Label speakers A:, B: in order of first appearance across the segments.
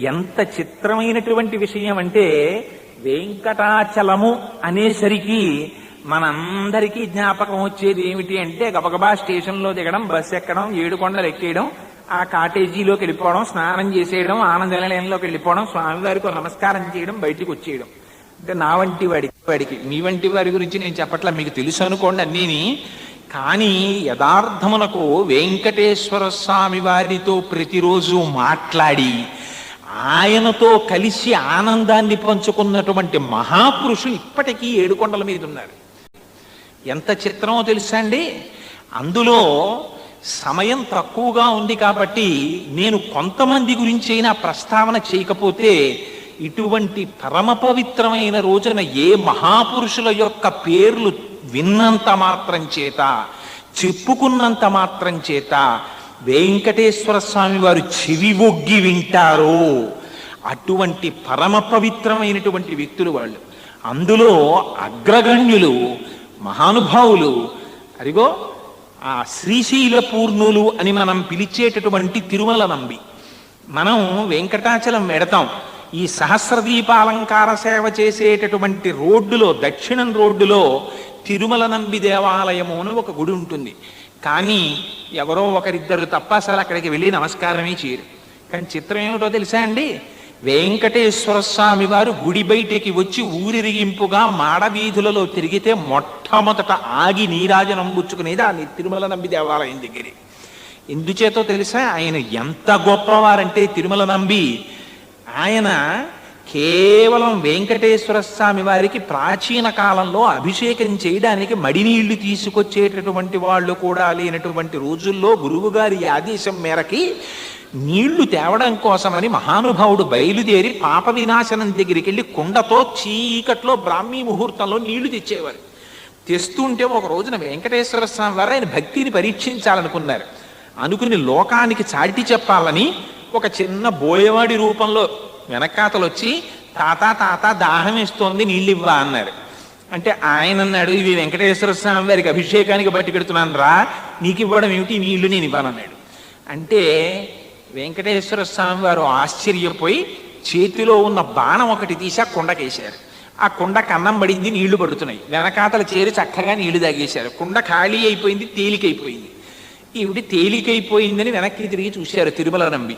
A: ఎంత చిత్రమైనటువంటి విషయం అంటే వెంకటాచలము అనేసరికి మనందరికీ జ్ఞాపకం వచ్చేది ఏమిటి అంటే గబగబా స్టేషన్లో దిగడం బస్సు ఎక్కడం ఏడు కొండలు ఎక్కేయడం ఆ కాటేజీలోకి వెళ్ళిపోవడం స్నానం చేసేయడం ఆనంద నిలయంలోకి వెళ్ళిపోవడం స్వామివారికి నమస్కారం చేయడం బయటికి వచ్చేయడం. అంటే నా వంటి వాడికి వాడికి మీ వంటి వారి గురించి నేను చెప్పట్లా మీకు తెలుసు అనుకోండి అన్నీని. కానీ యథార్థమునకు వెంకటేశ్వర స్వామి వారితో ప్రతిరోజు మాట్లాడి ఆయనతో కలిసి ఆనందాన్ని పంచుకున్నటువంటి మహాపురుషులు ఇప్పటికీ ఏడుకొండల మీద ఉన్నారు. ఎంత చిత్రమో తెలుసా అండి? అందులో సమయం తక్కువగా ఉంది కాబట్టి నేను కొంతమంది గురించి అయినా ప్రస్తావన చేయకపోతే ఇటువంటి పరమ పవిత్రమైన రోజున ఏ మహాపురుషుల యొక్క పేర్లు విన్నంత మాత్రం చేత చెప్పుకున్నంత మాత్రం చేత వెంకటేశ్వర స్వామి వారు చెవి ఒగ్గి వింటారో. అటువంటి పరమ పవిత్రమైనటువంటి వ్యక్తులు వాళ్ళు. అందులో అగ్రగణ్యులు మహానుభావులు అరిగో ఆ శ్రీశైల పూర్ణులు అని మనం పిలిచేటటువంటి తిరుమల నంబి. మనం వెంకటాచలం వెడతాం. ఈ సహస్రదీపాలంకార సేవ చేసేటటువంటి రోడ్డులో దక్షిణం రోడ్డులో తిరుమల నంబి దేవాలయము అని ఒక గుడి ఉంటుంది. కానీ ఎవరో ఒకరిద్దరు తప్ప అసలు అక్కడికి వెళ్ళి నమస్కారమే చేయరు. కానీ చిత్రం ఏమిటో తెలుసా అండి? వెంకటేశ్వర స్వామి వారు గుడి బయటికి వచ్చి ఊరిరిగింపుగా మాడవీధులలో తిరిగితే మొట్టమొదట ఆగి నీరాజనం పుచ్చుకునేది ఆ తిరుమల నంబి దేవాలయం దగ్గరే. ఎందుచేతో తెలుసా? ఆయన ఎంత గొప్పవారంటే తిరుమల నంబి ఆయన కేవలం వెంకటేశ్వర స్వామి వారికి ప్రాచీన కాలంలో అభిషేకం చేయడానికి మడినీళ్ళు తీసుకొచ్చేటటువంటి వాళ్ళు కూడా లేనటువంటి రోజుల్లో గురువు గారి ఆదేశం మేరకి నీళ్ళు తేవడం కోసమని మహానుభావుడు బయలుదేరి పాప వినాశనం దగ్గరికి వెళ్ళి కుండతో చీకట్లో బ్రాహ్మీ ముహూర్తంలో నీళ్ళు తెచ్చేవారు. తెస్తుంటే ఒక రోజున వెంకటేశ్వర స్వామి వారు ఆయన భక్తిని పరీక్షించాలనుకున్నారు. అనుకుని లోకానికి చాటి చెప్పాలని ఒక చిన్న బోయవాడి రూపంలో వెనకాతలు వచ్చి తాత తాత దాహం వేస్తోంది నీళ్ళు ఇవ్వా అన్నారు. అంటే ఆయన అన్నాడు ఇవి వెంకటేశ్వర స్వామి వారికి అభిషేకానికి బట్టి పెడుతున్నాను రా నీకు ఇవ్వడం ఏమిటి? నీళ్ళు నేను ఇవ్వాలన్నాడు అంటే వెంకటేశ్వర స్వామి వారు ఆశ్చర్యపోయి చేతిలో ఉన్న బాణం ఒకటి తీసి ఆ కుండకేశారు. ఆ కుండ కన్నం పడింది నీళ్ళు పడుతున్నాయి. వెనకాతల చేరి చక్కగా నీళ్ళు తాగేశారు. కుండ ఖాళీ అయిపోయింది తేలికైపోయింది. ఈవిడి తేలికైపోయిందని వెనక్కి తిరిగి చూశారు తిరుమల నంబి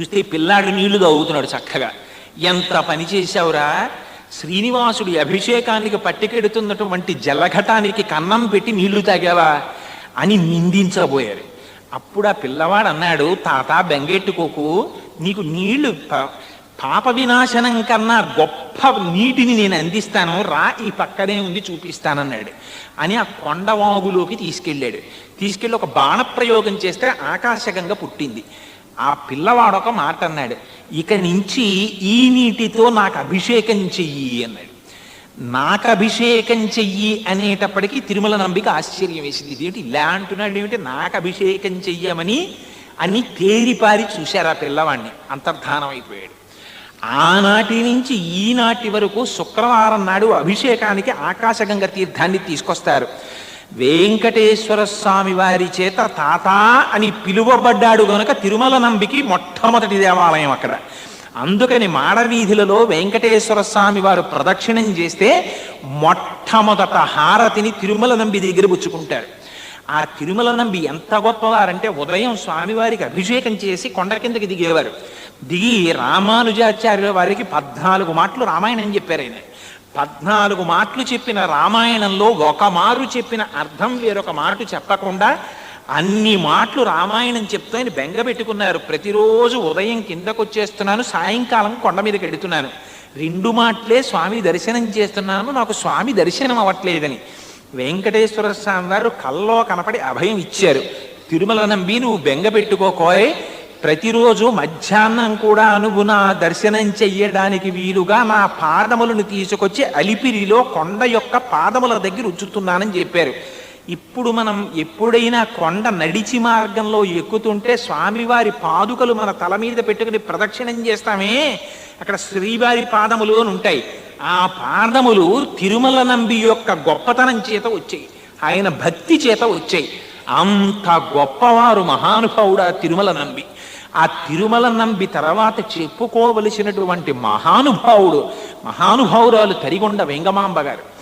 A: చూస్తే పిల్లాడు నీళ్ళు తాగుతున్నాడు చక్కగా. ఎంత పని చేశావురా. శ్రీనివాసుడి అభిషేకానికి పట్టికెడుతున్నటువంటి జలఘటానికి కన్నం పెట్టి నీళ్ళు తాగావా? అని నిందించబోయారు. అప్పుడు ఆ పిల్లవాడు అన్నాడు తాత బెంగెట్టుకోకు. నీకు నీళ్ళు పాప వినాశనం కన్నా గొప్ప నీటిని నేను అందిస్తాను. రా ఈ పక్కనే ఉంది చూపిస్తానన్నాడు. అని ఆ కొండవాగులోకి తీసుకెళ్ళాడు. తీసుకెళ్ళి ఒక బాణప్రయోగం చేస్తే ఆకాశగంగా పుట్టింది. ఆ పిల్లవాడు ఒక మాట అన్నాడు ఇక నుంచి ఈ నీటితో నాకు అభిషేకం చెయ్యి అన్నాడు. నాకు అభిషేకం చెయ్యి అనేటప్పటికీ తిరుమల నంబిక ఆశ్చర్యం వేసింది. ఇదేంటి ఇలా అంటున్నాడు? ఏమిటి? నాకు అభిషేకం చెయ్యమని అని తేరిపారి చూశారు ఆ పిల్లవాడిని. అంతర్ధానం అయిపోయాడు. ఆనాటి నుంచి ఈనాటి వరకు శుక్రవారం నాడు అభిషేకానికి ఆకాశగంగ తీర్థాన్ని తీసుకొస్తారు. వెంకటేశ్వర స్వామి వారి చేత తాత అని పిలువబడ్డాడు గనుక తిరుమల నంబికి మొట్టమొదటి దేవాలయం అక్కడ. అందుకని మాడవీధులలో వెంకటేశ్వర స్వామి వారు ప్రదక్షిణం చేస్తే మొట్టమొదట హారతిని తిరుమల నంబి దగ్గర పుచ్చుకుంటారు. ఆ తిరుమల నంబి ఎంత గొప్పవారంటే ఉదయం స్వామివారికి అభిషేకం చేసి కొండ కిందకి దిగేవారు. దిగి రామానుజాచార్యుల వారికి పద్నాలుగు మాటలు రామాయణం చెప్పారు ఆయన. పద్నాలుగు మాటలు చెప్పిన రామాయణంలో ఒక మారు చెప్పిన అర్థం వేరొక మాట చెప్పకుండా అన్ని మాటలు రామాయణం చెప్తూ ఆయన బెంగ పెట్టుకున్నారు. ప్రతిరోజు ఉదయం కిందకు వచ్చేస్తున్నాను సాయంకాలం కొండ మీదకి వెడుతున్నాను రెండు మాటలే స్వామి దర్శనం చేస్తున్నాను నాకు స్వామి దర్శనం అవ్వట్లేదని. వెంకటేశ్వర స్వామి వారు కల్లో కనపడి అభయం ఇచ్చారు. తిరుమల నంబి నువ్వు బెంగ పెట్టుకోకోయ్ ప్రతిరోజు మధ్యాహ్నం కూడా అనుగుణ దర్శనం చెయ్యడానికి వీలుగా నా పాదములను తీసుకొచ్చి అలిపిరిలో కొండ యొక్క పాదముల దగ్గర ఉంచుతున్నానని చెప్పారు. ఇప్పుడు మనం ఎప్పుడైనా కొండ నడిచి మార్గంలో ఎక్కుతుంటే స్వామివారి పాదుకలు మన తల మీద పెట్టుకుని ప్రదక్షిణం చేస్తామే. అక్కడ శ్రీవారి పాదములు అని ఉంటాయి. ఆ పాదములు తిరుమల నంబి యొక్క గొప్పతనం చేత వచ్చాయి. ఆయన భక్తి చేత వచ్చాయి. అంత గొప్పవారు మహానుభావుడు ఆ తిరుమల నంబి. ఆ తిరుమల నంబి తర్వాత చెప్పుకోవలసినటువంటి మహానుభావుడు మహానుభావురాలు తరిగొండ వెంగమాంబ గారు.